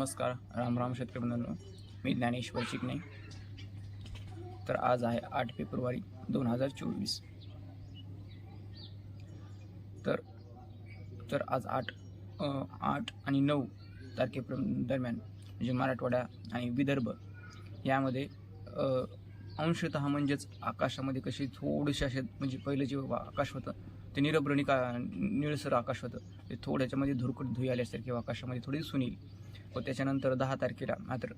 नमस्कार राम राम शेतकरी बंधूंनो. मी ज्ञानेश्वर चिकणे तर आज आहे आठ फेब्रुवारी दोन हजार चोवीस. तर तर आज आठ आठ आणि नऊ तारखे दरम्यान म्हणजे मराठवाडा आणि विदर्भ यामध्ये अंशत अंशतः म्हणजेच आकाशामध्ये कशी थोडेसे असे म्हणजे पहिलं जे आकाश होतं ते निरभ्रणी का निळसर आकाश होतं. ते थोड्याच्यामध्ये धुरकट धुई आल्यासारखे आकाशामध्ये थोडी सुनील. व त्याच्यानंतर दहा तारखेला मात्र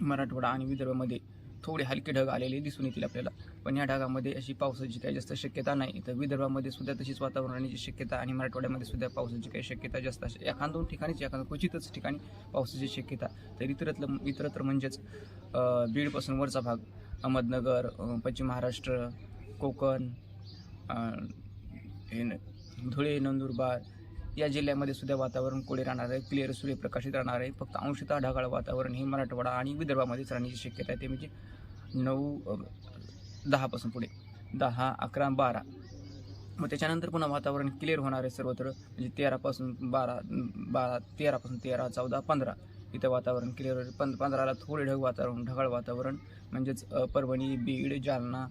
मराठवाडा आणि विदर्भामध्ये थोडे हलके ढग आलेले दिसून येतील आपल्याला. पण या ढगामध्ये अशी पावसाची काही जास्त शक्यता नाही. तर विदर्भामध्ये सुद्धा तशीच वातावरण राहण्याची शक्यता आणि मराठवाड्यामध्ये सुद्धा पावसाची काही शक्यता जास्त असे एखाद दोन ठिकाणीच एखादं क्वचितच ठिकाणी पावसाची शक्यता. तर इतरतलं इतरत्र म्हणजेच बीडपासून वरचा भाग अहमदनगर पश्चिम महाराष्ट्र कोकण हे न- धुळे नंदुरबार या जिल्ह्यामध्ये सुद्धा वातावरण कोळे राहणार आहे क्लिअर सूर्यप्रकाशित राहणार आहे. फक्त अंशतः ढगाळ वातावरण हे मराठवाडा आणि विदर्भामध्येच राहण्याची शक्यता आहे. ते म्हणजे नऊ दहापासून पुढे. दहा अकरा बारा. मग त्याच्यानंतर पुन्हा वातावरण क्लिअर होणार आहे सर्वत्र. म्हणजे तेरापासून बारा बारा तेरापासून तेरा चौदा पंधरा. इथं वातावरण क्लिअर पं पंधराला थोडे ढग वातावरण ढगाळ वातावरण. म्हणजेच परभणी बीड जालना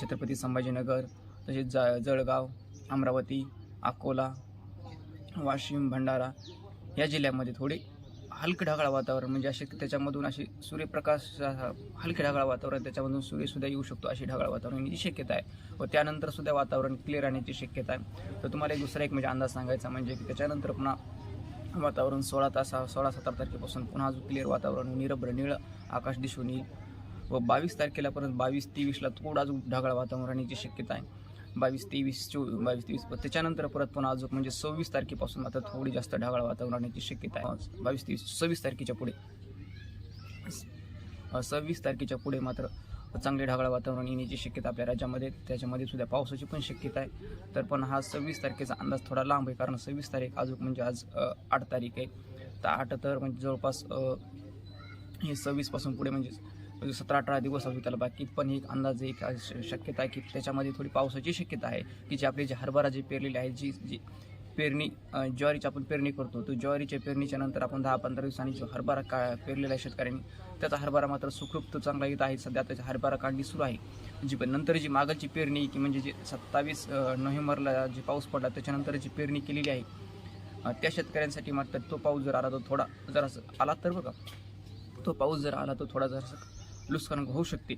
छत्रपती संभाजीनगर तसेच जा जळगाव अमरावती अकोला वाशिम भंडारा या जिल्ह्यामध्ये थोडे हलके ढगाळ वातावरण म्हणजे असे त्याच्यामधून असे सूर्यप्रकाश हलके ढगाळ वातावरण त्याच्यामधून सूर्यसुद्धा येऊ शकतो अशी ढगाळ वातावरण याची शक्यता आहे. व त्यानंतरसुद्धा वातावरण क्लिअर राहण्याची शक्यता आहे. तर तुम्हाला एक दुसरा एक म्हणजे अंदाज सांगायचा म्हणजे की त्याच्यानंतर पुन्हा वातावरण सोळा तास सोळा सतरा तारखेपासून पुन्हा अजून क्लिअर वातावरण निरभ्र निळ आकाश दिसून येईल. व बावीस तारखेला परत बावीस तेवीसला थोडा अजून ढगाळ वातावरण राहण्याची शक्यता आहे. बावीस तेवीस चोवीस बावीस तेवीस. त्याच्यानंतर परत पुन्हा अजून म्हणजे सव्वीस तारखेपासून आता थोडी जास्त ढगाळ वातावरण राहण्याची शक्यता आहे. बावीस तेवीस सव्वीस तारखेच्या पुढे. सव्वीस तारखेच्या पुढे मात्र चांगले ढगाळ वातावरण येण्याची शक्यता आपल्या राज्यामध्ये त्याच्यामध्ये सुद्धा पावसाची पण शक्यता आहे. तर पण हा सव्वीस तारखेचा अंदाज थोडा लांब आहे. कारण सव्वीस तारीख अजून म्हणजे आज आठ तारीख आहे. तर आठ तर म्हणजे जवळपास हे सव्वीसपासून पुढे म्हणजे म्हणजे सतरा अठरा दिवस असू त्याला बाकी पण एक अंदाज एक श- शक्यता आहे की त्याच्यामध्ये थोडी पावसाची शक्यता आहे की जी आपली जी हरभरा जी पेरलेली आहे जी जी पेरणी ज्वारीची आपण पेरणी करतो तर ज्वारीच्या पेरणीच्या नंतर आपण दहा पंधरा दिवसांनी जो हरभरा का पेरलेला आहे शेतकऱ्यांनी त्याचा हरभरा मात्र सुखरूप तो चांगला येत आहे. सध्या त्याचा हरभरा काढणी सुरू आहे. जी पण नंतर जी मागची पेरणी की म्हणजे जी सत्तावीस नोव्हेंबरला जे पाऊस पडला त्याच्यानंतर जी पेरणी केलेली आहे त्या शेतकऱ्यांसाठी मात्र तो पाऊस जर आला तो थोडा जर आला तर बघा. तो पाऊस जर आला तो थोडा जरासा नुकसान होऊ शकते.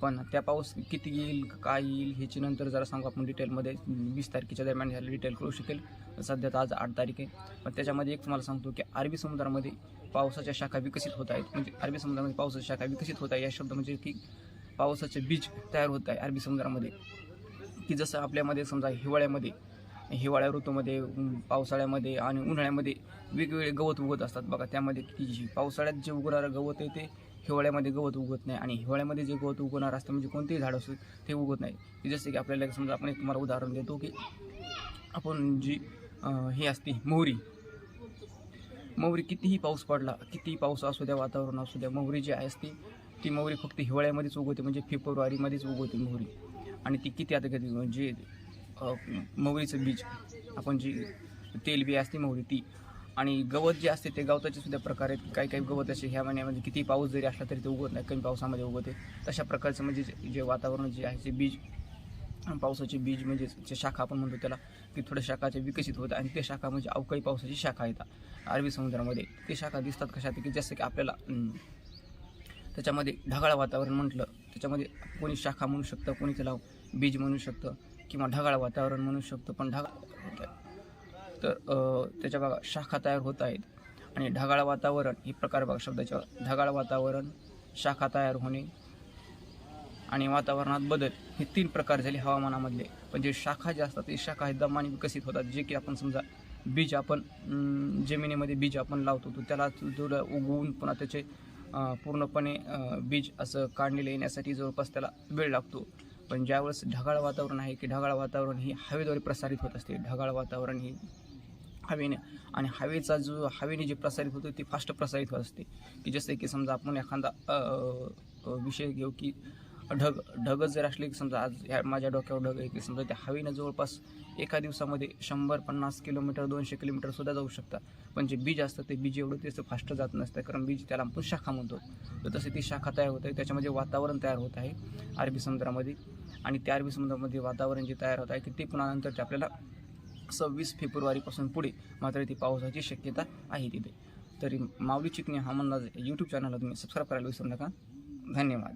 पण त्या पाऊस किती येईल काय येईल ह्याची नंतर जरा सांगू आपण डिटेलमध्ये वीस तारखेच्या दरम्यान ह्याला डिटेल कळू शकेल. सध्या तर आज आठ तारीख आहे. पण त्याच्यामध्ये एक तुम्हाला सांगतो की अरबी समुद्रामध्ये पावसाच्या शाखा विकसित होत आहेत. म्हणजे अरबी समुद्रामध्ये पावसाच्या शाखा विकसित होत आहे या शब्द म्हणजे की पावसाचे बीज तयार होत आहे अरबी समुद्रामध्ये. की जसं आपल्यामध्ये समजा हिवाळ्यामध्ये हिवाळ्या ऋतूमध्ये पावसाळ्यामध्ये आणि उन्हाळ्यामध्ये वेगवेगळे गवत उगत असतात. बघा त्यामध्ये की जी पावसाळ्यात जे उगणारं गवत आहे ते हिवाळ्यामध्ये गवत उगत नाही आणि हिवाळ्यामध्ये जे गवत उगवणार असतं म्हणजे कोणतेही झाड असू ते उगवत नाही. जसं जसे की आपल्याला समजा आपण एक तुम्हाला उदाहरण देतो की आपण जी ही हे असते मोहरी. मोहरी कितीही पाऊस पडला कितीही पाऊस असू द्या वातावरण असू द्या मोहरी जी आहे असते ती मोहरी फक्त हिवाळ्यामध्येच उगवते म्हणजे फेब्रुवारीमध्येच उगवते मोहरी. आणि ती किती आता घेते म्हणजे मोहरीचं बीज आपण जी तेलबी असते मोहरी ती आणि गवत जे असते ते गवताचे सुद्धा प्रकार आहेत. काही काही गवत असे ह्या महिन्यामध्ये किती पाऊस जरी असला तरी ते उगवत नाही. कमी पावसामध्ये उगवते. तशा प्रकारचं म्हणजे जे- वातावरण जे आहे ते बीज पावसाचे बीज म्हणजे जे शाखा आपण म्हणतो त्याला की थोड्या शाखाचे विकसित होतात आणि ते शाखा म्हणजे अवकाळी पावसाची शाखा येतात. अरबी समुद्रामध्ये ते शाखा दिसतात कशात की जसं की आपल्याला त्याच्यामध्ये ढगाळ वातावरण म्हटलं त्याच्यामध्ये कोणी शाखा म्हणू शकतं कोणी त्याला बीज म्हणू शकतं किंवा ढगाळ वातावरण म्हणू शकतं पण ढगाळ तर त्याच्या बघा शाखा तयार होत आहेत. आणि ढगाळ वातावरण ही प्रकार बघा शब्दाच्या. ढगाळ वातावरण शाखा तयार होणे आणि वातावरणात बदल हे तीन प्रकार झाले हवामानामधले. पण जे शाखा जे असतात ते शाखा हे दमाने विकसित होतात. जे की आपण समजा बीज आपण जमिनीमध्ये बीज आपण लावतो तो त्याला थोडं उगवून पुन्हा त्याचे पूर्णपणे बीज असं काढलेलं येण्यासाठी जवळपास त्याला वेळ लागतो. पण ज्यावेळेस ढगाळ वातावरण आहे की ढगाळ वातावरण ही हवेद्वारे प्रसारित होत असते. ढगाळ वातावरण ही हवेने. आणि हवेचा जो हवेने जे प्रसारित होतो ते फास्ट प्रसारित होत असते. की जसे की समजा आपण एखादा विषय घेऊ की ढग ढग जर असले की समजा आज ह्या माझ्या डोक्यावर ढग आहे की समजा त्या हवेनं जवळपास एका दिवसामध्ये शंभर पन्नास किलोमीटर दोनशे किलोमीटरसुद्धा जाऊ शकतात पण जे बीज असतं ते बीज एवढं त्याचं फास्ट जात नसतं. कारण बीज त्याला आपण शाखा म्हणतो. तर तसे ती शाखा तयार होत आहे. त्याच्यामध्ये वातावरण तयार होत आहे. अरबी समुद्रामध्ये. आणि त्या अरबी समुद्रामध्ये वातावरण जे तयार होत आहे की ते पुन्हा नंतर ते आपल्याला सव्वीस फेब्रुवारीपासून पुढे मात्र ती पावसाची शक्यता आहे तिथे. तरी माऊली चिकणे हा म्हणला यूट्यूब चॅनलला तुम्ही सबस्क्राईब करायला विसरू नका. धन्यवाद.